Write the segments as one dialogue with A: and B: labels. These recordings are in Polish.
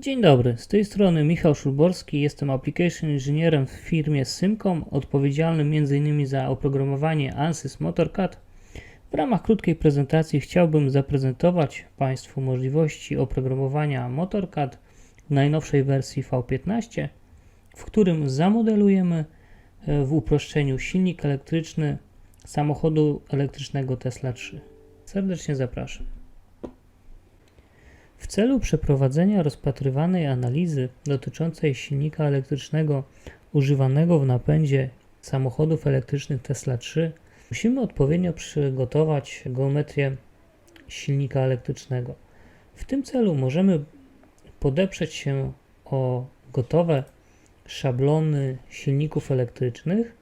A: Dzień dobry, z tej strony Michał Szulborski, jestem application inżynierem w firmie Symcom, odpowiedzialnym m.in. za oprogramowanie ANSYS MotorCAD. W ramach krótkiej prezentacji chciałbym zaprezentować Państwu możliwości oprogramowania MotorCAD w najnowszej wersji V15, w którym zamodelujemy e, w uproszczeniu silnik elektryczny samochodu elektrycznego Tesla 3. Serdecznie zapraszam. W celu przeprowadzenia rozpatrywanej analizy dotyczącej silnika elektrycznego używanego w napędzie samochodów elektrycznych Tesla 3 musimy odpowiednio przygotować geometrię silnika elektrycznego. W tym celu możemy podeprzeć się o gotowe szablony silników elektrycznych,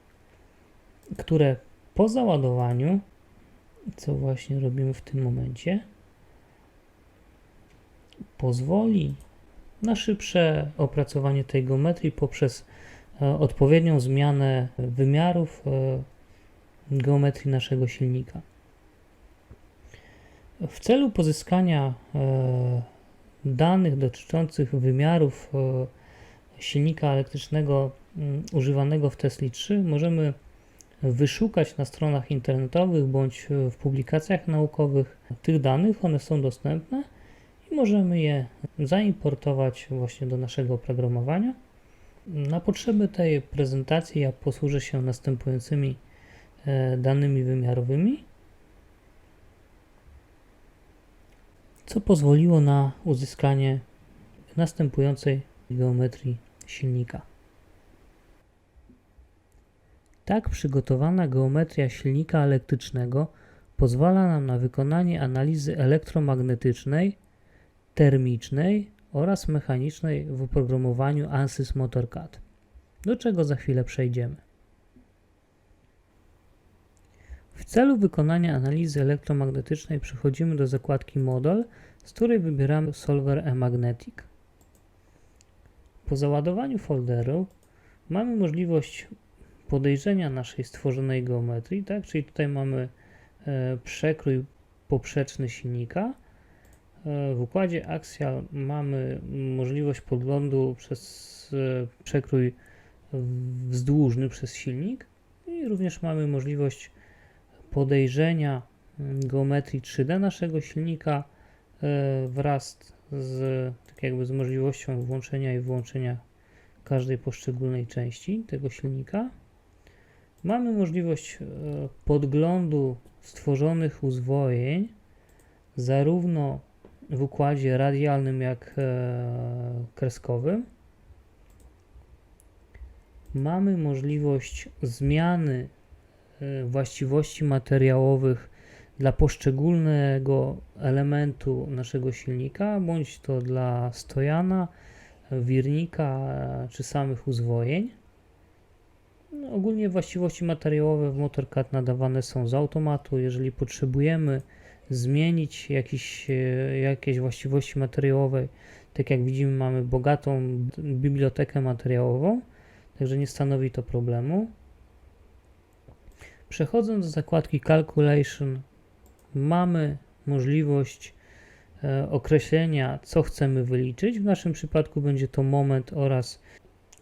A: które po załadowaniu, co właśnie robimy w tym momencie, pozwoli na szybsze opracowanie tej geometrii poprzez e, odpowiednią zmianę wymiarów e, geometrii naszego silnika. W celu pozyskania e, danych dotyczących wymiarów silnika elektrycznego mm, używanego w Tesla 3 możemy wyszukać na stronach internetowych bądź w publikacjach naukowych tych danych. One są dostępne i możemy je zaimportować właśnie do naszego oprogramowania. Na potrzeby tej prezentacji ja posłużę się następującymi e, danymi wymiarowymi, co pozwoliło na uzyskanie następującej geometrii silnika. Tak przygotowana geometria silnika elektrycznego pozwala nam na wykonanie analizy elektromagnetycznej termicznej oraz mechanicznej w oprogramowaniu ANSYS MotorCAD, do czego za chwilę przejdziemy. W celu wykonania analizy elektromagnetycznej przechodzimy do zakładki Model, z której wybieramy Solver e-Magnetic. Po załadowaniu folderu mamy możliwość podejrzenia naszej stworzonej geometrii, tak? czyli tutaj mamy e, przekrój poprzeczny silnika, w układzie Axial mamy możliwość podglądu przez e, przekrój wzdłużny przez silnik i również mamy możliwość podejrzenia geometrii 3D naszego silnika e, wraz z, tak jakby z możliwością włączenia i wyłączenia każdej poszczególnej części tego silnika. Mamy możliwość podglądu stworzonych uzwojeń zarówno w układzie radialnym jak e, kreskowym. Mamy możliwość zmiany e, właściwości materiałowych dla poszczególnego elementu naszego silnika, bądź to dla stojana, wirnika czy samych uzwojeń. No, ogólnie właściwości materiałowe w MotorCAD nadawane są z automatu. Jeżeli potrzebujemy zmienić jakiś, e, jakieś właściwości materiałowe. Tak jak widzimy, mamy bogatą bibliotekę materiałową, także nie stanowi to problemu. Przechodząc do zakładki Calculation, mamy możliwość e, określenia, co chcemy wyliczyć. W naszym przypadku będzie to moment oraz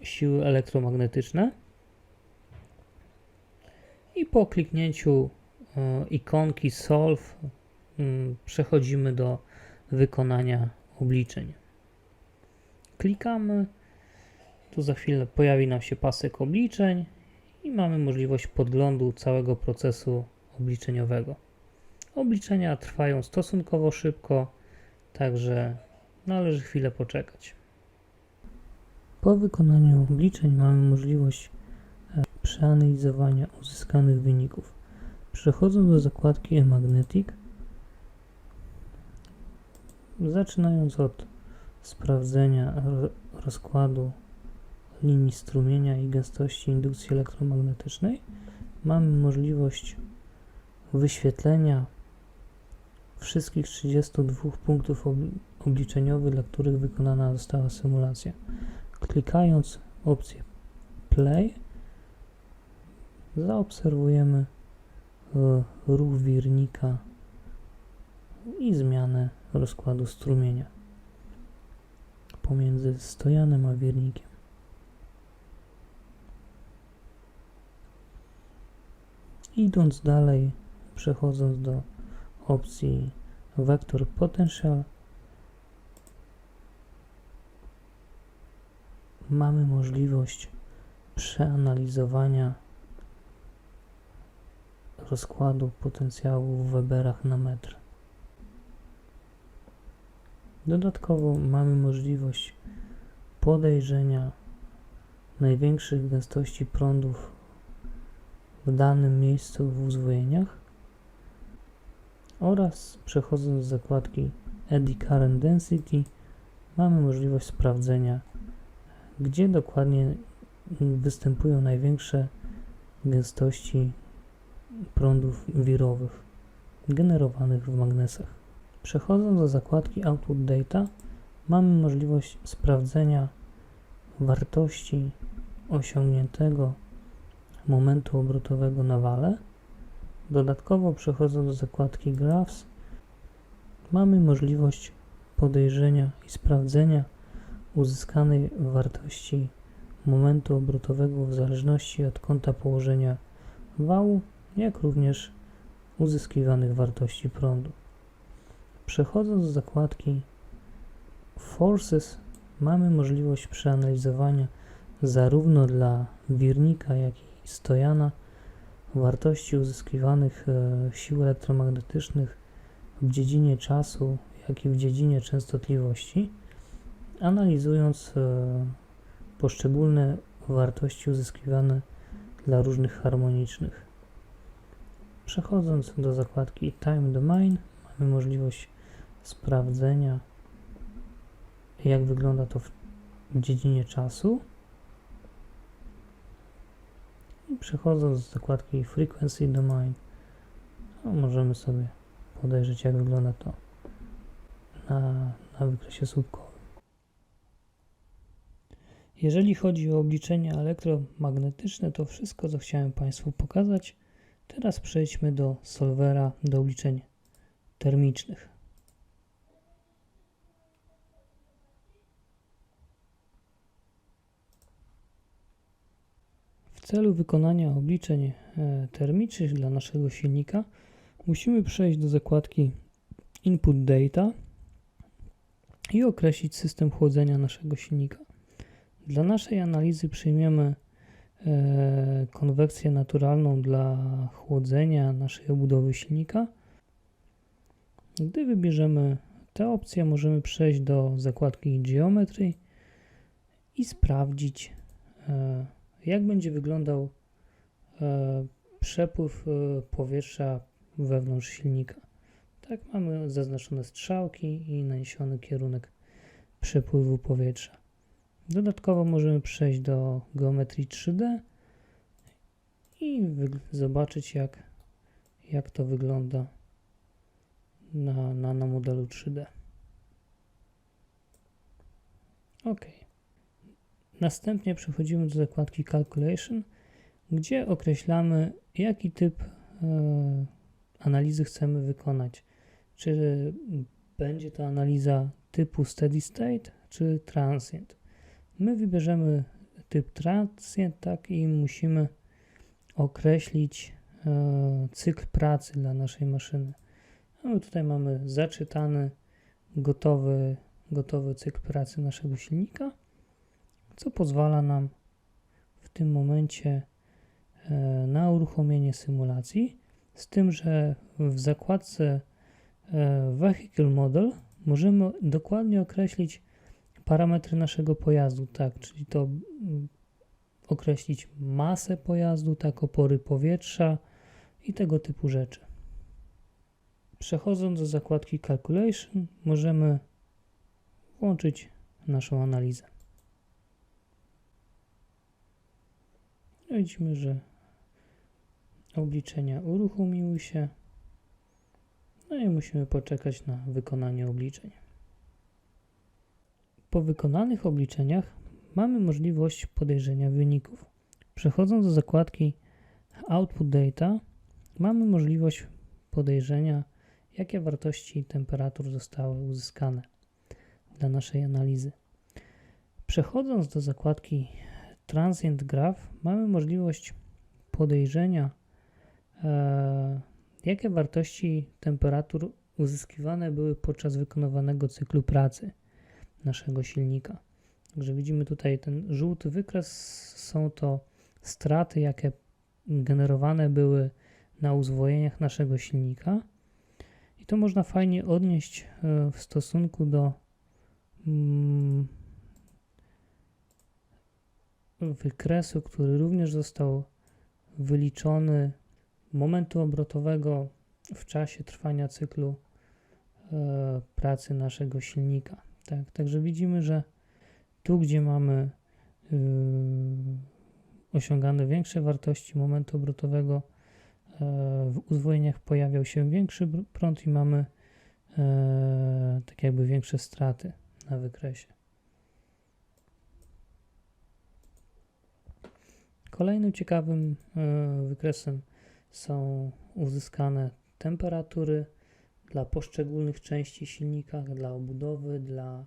A: siły elektromagnetyczne. I po kliknięciu e, ikonki Solve przechodzimy do wykonania obliczeń. Klikamy, tu za chwilę pojawi nam się pasek obliczeń i mamy możliwość podglądu całego procesu obliczeniowego. Obliczenia trwają stosunkowo szybko, także należy chwilę poczekać. Po wykonaniu obliczeń mamy możliwość e, przeanalizowania uzyskanych wyników. Przechodząc do zakładki e-Magnetic, Zaczynając od sprawdzenia rozkładu linii strumienia i gęstości indukcji elektromagnetycznej, mamy możliwość wyświetlenia wszystkich 32 punktów obliczeniowych, dla których wykonana została symulacja. Klikając opcję Play, zaobserwujemy e, ruch wirnika i zmianę rozkładu strumienia. pomiędzy stojanem a wiernikiem. Idąc dalej, przechodząc do opcji Vector Potential, mamy możliwość przeanalizowania rozkładu potencjału w Weberach na metr. Dodatkowo mamy możliwość podejrzenia największych gęstości prądów w danym miejscu w uzwojeniach oraz przechodząc z zakładki Eddy Current Density mamy możliwość sprawdzenia gdzie dokładnie występują największe gęstości prądów wirowych generowanych w magnesach. Przechodząc do zakładki Output Data, mamy możliwość sprawdzenia wartości osiągniętego momentu obrotowego na wale. Dodatkowo przechodząc do zakładki Graphs, mamy możliwość podejrzenia i sprawdzenia uzyskanej wartości momentu obrotowego w zależności od kąta położenia wału, jak również uzyskiwanych wartości prądu. Przechodząc do zakładki Forces, mamy możliwość przeanalizowania zarówno dla wirnika, jak i stojana wartości uzyskiwanych e, sił elektromagnetycznych w dziedzinie czasu, jak i w dziedzinie częstotliwości analizując e, poszczególne wartości uzyskiwane dla różnych harmonicznych. Przechodząc do zakładki Time Domain, mamy możliwość sprawdzenia, jak wygląda to w dziedzinie czasu. I przechodząc do zakładki Frequency Domain, no, możemy sobie podejrzeć, jak wygląda to na, na wykresie słupkowym. Jeżeli chodzi o obliczenia elektromagnetyczne, to wszystko, co chciałem Państwu pokazać. Teraz przejdźmy do solwera do obliczeń termicznych. Celu wykonania obliczeń e, termicznych dla naszego silnika musimy przejść do zakładki Input Data i określić system chłodzenia naszego silnika. Dla naszej analizy przyjmiemy e, konwekcję naturalną dla chłodzenia naszej obudowy silnika. Gdy wybierzemy tę opcję, możemy przejść do zakładki Geometry i sprawdzić, e, jak będzie wyglądał e, przepływ e, powietrza wewnątrz silnika. Tak, mamy zaznaczone strzałki i naniesiony kierunek przepływu powietrza. Dodatkowo możemy przejść do geometrii 3D i zobaczyć jak, jak to wygląda na, na, na modelu 3D. OK. Następnie przechodzimy do zakładki Calculation, gdzie określamy jaki typ e, analizy chcemy wykonać. Czy będzie to analiza typu Steady State czy Transient. My wybierzemy typ transient, tak, i musimy określić e, cykl pracy dla naszej maszyny. No, tutaj mamy zaczytany, gotowy, gotowy cykl pracy naszego silnika, co pozwala nam w tym momencie e, na uruchomienie symulacji, z tym, że w zakładce e, Vehicle Model możemy dokładnie określić parametry naszego pojazdu, tak, czyli to określić masę pojazdu, tak, opory powietrza i tego typu rzeczy. Przechodząc do zakładki Calculation, możemy włączyć naszą analizę. Widzimy, że obliczenia uruchomiły się. No i musimy poczekać na wykonanie obliczeń. Po wykonanych obliczeniach mamy możliwość podejrzenia wyników. Przechodząc do zakładki Output Data, mamy możliwość podejrzenia, jakie wartości temperatur zostały uzyskane dla naszej analizy. Przechodząc do zakładki Transient Graph, mamy możliwość podejrzenia, e, jakie wartości temperatur uzyskiwane były podczas wykonywanego cyklu pracy naszego silnika. Także widzimy tutaj ten żółty wykres, są to straty, jakie generowane były na uzwojeniach naszego silnika. I to można fajnie odnieść e, w stosunku do mm, wykresu, który również został wyliczony momentu obrotowego w czasie trwania cyklu e, pracy naszego silnika. Tak, także widzimy, że tu, gdzie mamy yy, osiągane większe wartości momentu obrotowego, yy, w uzwojeniach pojawiał się większy prąd i mamy yy, tak jakby większe straty na wykresie. Kolejnym ciekawym yy, wykresem są uzyskane temperatury dla poszczególnych części silnika, dla obudowy, dla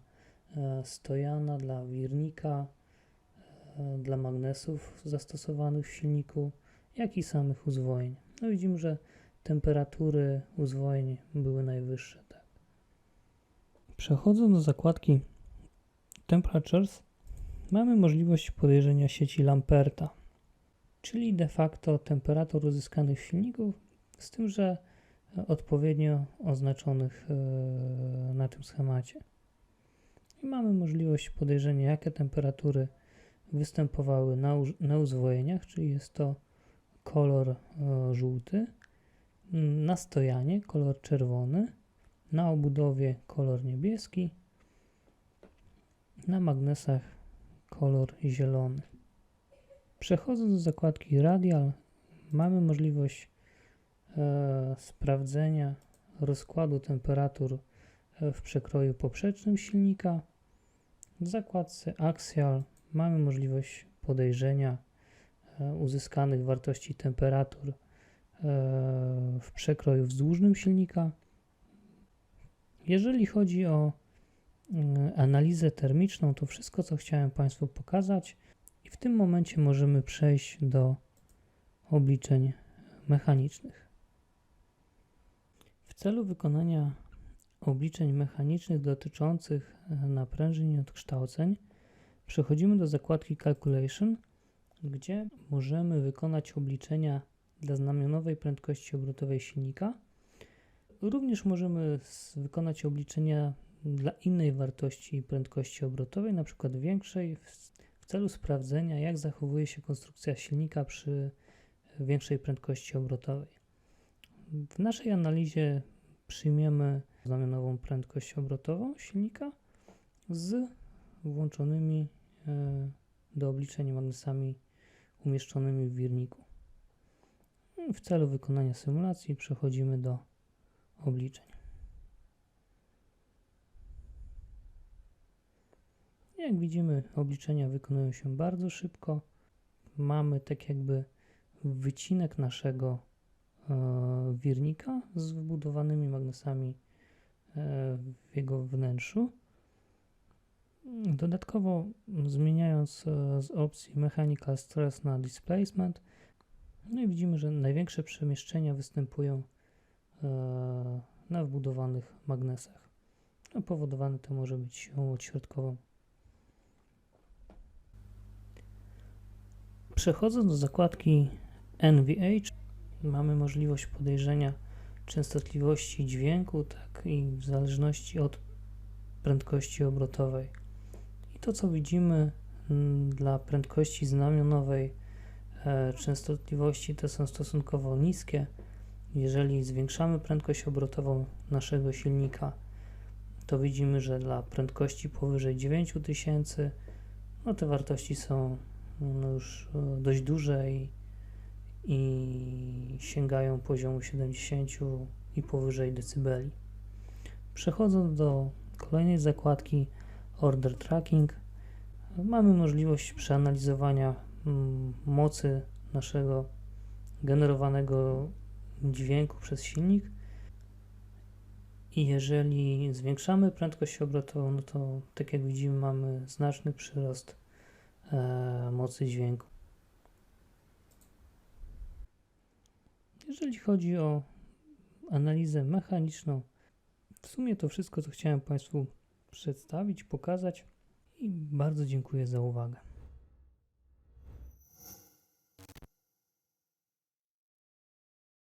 A: e, stojana, dla wirnika, e, dla magnesów zastosowanych w silniku, jak i samych uzwojeń. No widzimy, że temperatury uzwojeń były najwyższe. Tak. Przechodząc do zakładki Temperatures, mamy możliwość podejrzenia sieci Lamperta, czyli de facto temperatur uzyskanych w silniku, z tym, że odpowiednio oznaczonych e, na tym schemacie. I mamy możliwość podejrzenia, jakie temperatury występowały na, na uzwojeniach, czyli jest to kolor e, żółty, na stojanie kolor czerwony, na obudowie kolor niebieski, na magnesach kolor zielony. Przechodząc do zakładki Radial, mamy możliwość E, sprawdzenia rozkładu temperatur e, w przekroju poprzecznym silnika. W zakładce Axial mamy możliwość podejrzenia e, uzyskanych wartości temperatur w przekroju wzdłużnym silnika. Jeżeli chodzi o analizę termiczną, to wszystko, co chciałem Państwu pokazać, i w tym momencie możemy przejść do obliczeń mechanicznych celu wykonania obliczeń mechanicznych dotyczących e, naprężeń i odkształceń przechodzimy do zakładki Calculation, gdzie możemy wykonać obliczenia dla znamionowej prędkości obrotowej silnika. Również możemy wykonać obliczenia dla innej wartości prędkości obrotowej, na przykład większej, w celu sprawdzenia, jak zachowuje się konstrukcja silnika przy większej prędkości obrotowej. W naszej analizie przyjmiemy znamionową prędkość obrotową silnika z włączonymi e, do obliczeń magnesami umieszczonymi w wirniku. W celu wykonania symulacji przechodzimy do obliczeń. Jak widzimy, obliczenia wykonują się bardzo szybko. Mamy tak jakby wycinek naszego E, wirnika z wbudowanymi magnesami e, w jego wnętrzu. Dodatkowo zmieniając e, z opcji Mechanical Stress na Displacement, no i widzimy, że największe przemieszczenia występują na wbudowanych magnesach. No, powodowane to może być siłą odśrodkową. Przechodząc do zakładki NVH, mamy możliwość podejrzenia częstotliwości dźwięku, tak i w zależności od prędkości obrotowej. I to, co widzimy mm, dla prędkości znamionowej, e, częstotliwości te są stosunkowo niskie. Jeżeli zwiększamy prędkość obrotową naszego silnika, to widzimy, że dla prędkości powyżej 9000 no te wartości są już e, dość duże i i sięgają poziomu 70 i powyżej decybeli. Przechodząc do kolejnej zakładki Order Tracking, mamy możliwość przeanalizowania mm, mocy naszego generowanego dźwięku przez silnik I jeżeli zwiększamy prędkość obrotową, no to tak jak widzimy, mamy znaczny przyrost mocy dźwięku. Jeżeli chodzi o analizę mechaniczną, w sumie to wszystko, co chciałem Państwu przedstawić, pokazać i bardzo dziękuję za uwagę.